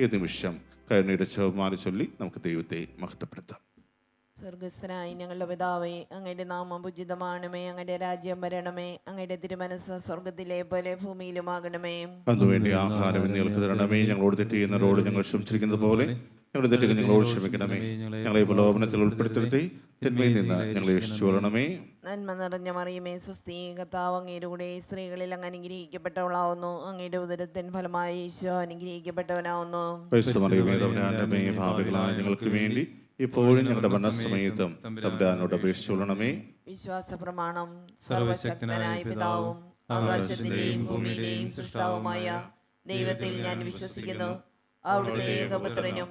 ഈ നിമിഷം കരുണയുടെ ചെറുമാറി ചൊല്ലി നമുക്ക് ദൈവത്തെ മഹത്വപ്പെടുത്താം. സ്വർഗസ്ഥനായി ഞങ്ങളുടെ പിതാവേ അങ്ങയുടെ നാമം ഉചിതമാണമേ അങ്ങയുടെ രാജ്യം വരണമേ അങ്ങയുടെ തിരുമനസ് സ്വർഗത്തിലെ പോലെ ഭൂമിയിലുമാകണമേ. അതുവേണ്ടി ആഹാരം ഞങ്ങൾക്ക് തരണമേ. ഞങ്ങളോട് തെറ്റ് ചെയ്യുന്നവരോട് ഞങ്ങൾ ക്ഷമിച്ചിരിക്കുന്നത് പോലെ ഞങ്ങളുടെ തെറ്റുകൾ ഞങ്ങളോട് ക്ഷമിക്കണമേ. ഞങ്ങളെ പ്രലോഭനത്തിൽ ഉൾപ്പെടുത്തി തിന്മയിൽ നിന്ന് ഞങ്ങളെ രക്ഷിച്ചുകൊള്ളണമേ. നന്മ നിറഞ്ഞ മറിയമേ സുസ്ഥീ കർത്താവ് സ്ത്രീകളിൽ അങ്ങ് അനുഗ്രഹിക്കപ്പെട്ടവളാവുന്നു. അങ്ങയുടെ ഉദരത്തിൻ ഫലമായി ഈശോ അനുഗ്രഹിക്കപ്പെട്ടവനാവുന്നു. തമ്പുരാനമേ ഭാവികളായ ഞങ്ങൾക്ക് വേണ്ടി ഇപ്പോഴും ഞങ്ങളുടെ മരണസമയത്തും തമ്പുരാനോട് അപേക്ഷിച്ചുകൊള്ളണമേ. വിശ്വാസ പ്രമാണം സർവശക്തനായ പിതാവും ആകാശത്തിന്റെയും ഭൂമിയുടെയും സൃഷ്ടാവുമായ ദൈവത്തിൽ ഞാൻ വിശ്വസിക്കുന്നു. അവിടുത്തെ ഏകപുത്രനും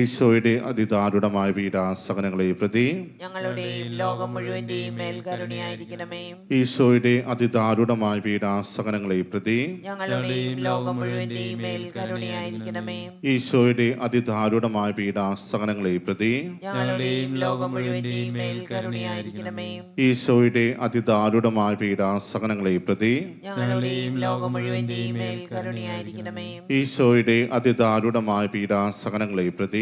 ഈശോയുടെ അതിദാരുണമായ വീടാസകനങ്ങളെ പ്രതി ഞങ്ങളുടെയും ലോകം മുഴുവന്റെയും മേൽ കരുണയായിരിക്കണമേ. ഈശോയുടെ അതിദാരുണമായ വീടാസകനങ്ങളെ പ്രതി ഞങ്ങളുടെയും ലോകം മുഴുവന്റെയും മേൽ കരുണയായിരിക്കണമേ. ഈശോയുടെ അതിദാരുണമായ വീടാസകനങ്ങളെ പ്രതി ഞങ്ങളുടെയും ലോകം മുഴുവന്റെയും മേൽ കരുണയായിരിക്കണമേ. ഈശോയുടെ അതിദാരുണമായ വീടാസകനങ്ങളെ പ്രതി ഞങ്ങളുടെയും ലോകം മുഴുവന്റെയും മേൽ കരുണയായിരിക്കണമേ. ഈശോയുടെ അതിദാരുണമായ വീടാസകനങ്ങളെ പ്രതി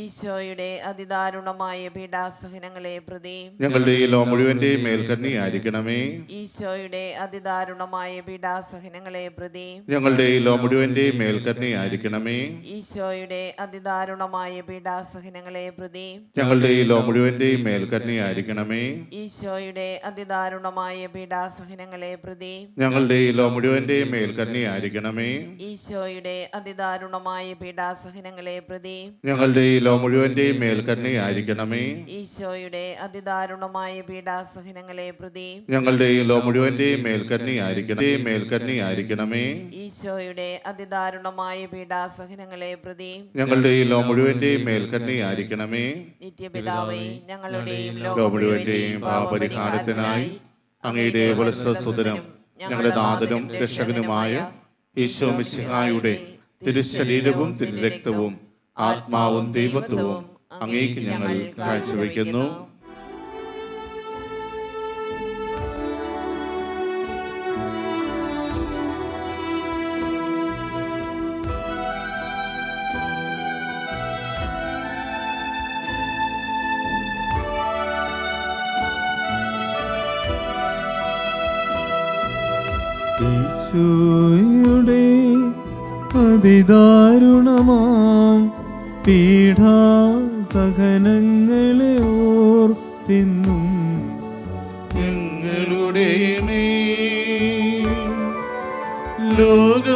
ഈശോയുടെ അതിദാരുണമായ പീഡാസഹനങ്ങളെ പ്രതി ഞങ്ങളുടെ ഈ ലോ മേൽക്കണ്ണി ആയിരിക്കണമേ ഈശോയുടെ അതിദാരുണമായ പീഡാസഹനങ്ങളെ പ്രതി ഞങ്ങളുടെ ഈ ലോ മേൽക്കണ്ണി ആയിരിക്കണമേ ഈശോയുടെ അതിദാരുണമായ പീഡാസഹനങ്ങളെ പ്രതി ഞങ്ങളുടെ ഈ ലോ മേൽക്കണ്ണി ആയിരിക്കണമേ ഈശോയുടെ അതിദാരുണമായ പീഡാസഹനങ്ങളെ പ്രതി ഞങ്ങളുടെ ഈ ലോ മേൽക്കണ്ണി ആയിരിക്കണമേ ഈശോയുടെ അതിദാരുണമായ പീഡാസഹനങ്ങളെ പ്രതി ഞങ്ങളുടെ ഈ ലോ മുഴുവന്റെയും മേൽ കരുണയായിരിക്കണമേ. ഈശോയുടെ അതിദാരുണമായ പീഡാസഹനങ്ങളെ പ്രതി ഞങ്ങളുടെ ഈ ലോ മുഴുവന്റെയും മേൽ ആയിരിക്കണമേ ഈശോയുടെ അതിദാരുണമായ പീഡാസഹനങ്ങളെ പ്രതി ഞങ്ങളുടെ ഈ ലോ മുഴുവന്റെയും മേൽ കരുണയായിരിക്കണമേ. നിത്യപിതാവേ ഞങ്ങളുടെയും ലോ മുഴുവന്റെയും പാപപരിഹാരത്തിനായി അങ്ങയുടെ വത്സരസുതനും ഞങ്ങളുടെ നാഥനും രക്ഷകനുമായ ഈശോ മിശിഹായുടെ തിരുശരീരവും തിരുരക്തവും ആത്മാവും ദൈവത്വവും അങ്ങേക്ക് ഞങ്ങൾ കാഴ്ചവെക്കുന്നു. യുടെ അതിദാരുണമാം പീഠാസഹനങ്ങളെ ഓർത്തിന്നും ഞങ്ങളുടെ ലോകം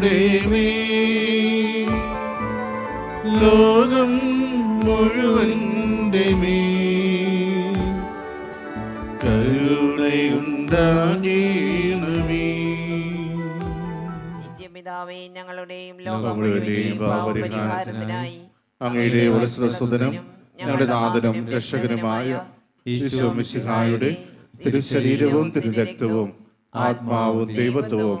മേൽ ലോകം മുഴുവന്റെ കരുണയുണ്ടാകണമേ. നിത്യപിതാവേ ഞങ്ങളുടെയും ലോകം പാപപരിഹാരത്തിനായി അങ്ങയുടെ ഉലസ്വസുതനും ഞങ്ങളുടെ നാഥനും രക്ഷകനുമായ ഈശോ മിശിഹായുടെ തിരുശരീരവും തിരുരക്തവും ആത്മാവും ദൈവത്വവും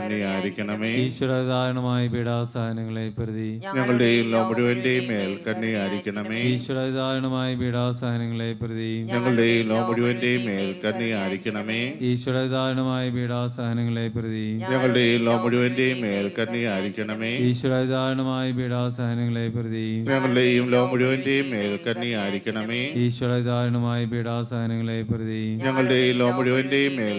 കന്യായിരിക്കണമേ ഈശ്വരധാരണമായ പീഡാസഹനങ്ങളെ പ്രതി ഞങ്ങളുടെയും ലോ മുഴുവന്റെയും മേൽ കന്യായിരിക്കണമേ ഈശ്വരധാരണമായ പീഡാസഹനങ്ങളെ പ്രതി ഞങ്ങളുടെയും ലോ മുഴുവന്റെയും മേൽ കന്യായിരിക്കണമേ ഈശ്വരധാരണമായ പീഡാസഹനങ്ങളെ പ്രതി ഞങ്ങളുടെയും ലോ മുഴുവന്റെയും മേൽ കന്യായിരിക്കണമേ ഈശ്വരധാരണമായ പീഡാസഹനങ്ങളെ പ്രതി ഞങ്ങളുടെയും ലോ മുഴുവന്റെയും മേൽ കന്യായിരിക്കണമേ ഈശ്വരധാരണമായ പീഡാസഹനങ്ങളെ പ്രതി ഞങ്ങളുടെയും ലോ മുഴുവന്റെയും മേൽ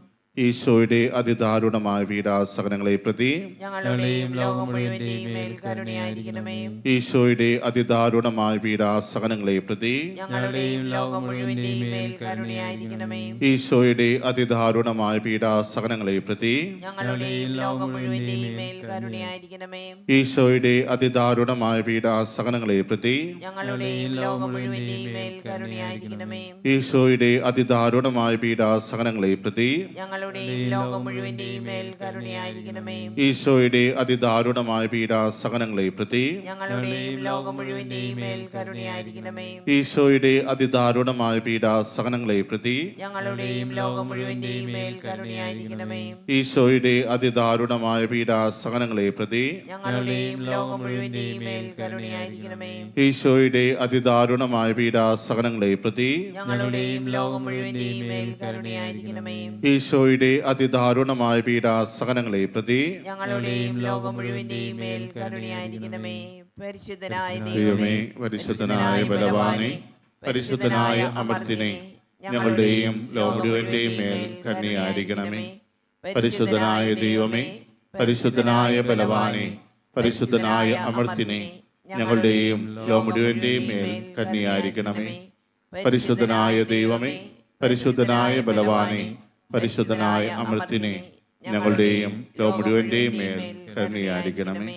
ഈശോയുടെ അതിദാരുണമായ വീടാസകനങ്ങളെ പ്രതി ഈശോയുടെ അതിദാരുണമായ വീടാസകനങ്ങളെ പ്രതി ഈശോയുടെ അതിദാരുണമായ വീടാസകനങ്ങളെ പ്രതി ഈശോയുടെ അതിദാരുണമായ വീടാസകനങ്ങളെ പ്രതി ഈശോയുടെ അതിദാരുണമായ വീടാസകനങ്ങളെ പ്രതി ഞങ്ങളുടെയും ലോകം മുഴുവന്റെയും മേൽ കരുണയായിരിക്കണമേ. ഈശോയുടെ അതിദാരുണമായ പീഡാസഹനങ്ങളെ പ്രതി ഞങ്ങളുടെയും ലോകം മുഴുവന്റെയും മേൽ കരുണയായിരിക്കണമേ. ഈശോയുടെ അതിദാരുണമായ പീഡാസഹനങ്ങളെ പ്രതി ഞങ്ങളുടെയും ലോകം മുഴുവന്റെയും മേൽ കരുണയായിരിക്കണമേ. ഈശോയുടെ അതിദാരുണമായ പീഡാസഹനങ്ങളെ പ്രതി ഞങ്ങളുടെയും ലോകം മുഴുവന്റെയും മേൽ കരുണയായിരിക്കണമേ. ഈശോയുടെ അതിദാരുണമായ പീഡാസഹനങ്ങളെ പ്രതി ഞങ്ങളുടെയും ലോകം മുഴുവന്റെയും മേൽ കരുണയായിരിക്കണമേ. ഈശോയുടെ അതിദാരുണമായ പീഡാസഹനങ്ങളെ പ്രതി ഞങ്ങളുടെയും ലോകം മുഴുവന്റെയും മേൽ കരുണയായിരിക്കണമേ. പരിശുദ്ധനായ ദൈവമേ പരിശുദ്ധനായ ബലവാനെ പരിശുദ്ധനായ അമർത്തിനെ ഞങ്ങളുടെയും ലോ മുഴുവന്റെയും മേൽ കരുണയായിരിക്കണമേ. പരിശുദ്ധനായ ദൈവമേ പരിശുദ്ധനായ ബലവാനെ പരിശുദ്ധനായ അമർത്തിനെ ഞങ്ങളുടെയും ലോ മുഴുവന്റെയും മേൽ കന്യായിരിക്കണമേ പരിശുദ്ധനായ ദൈവമേ പരിശുദ്ധനായ ബലവാനെ പരിശുദ്ധനായ അമൃത്തിനെ ഞങ്ങളുടെയും ലോ മുഴുവന്റെയും മേൽ കരുണയായിരിക്കണമേ.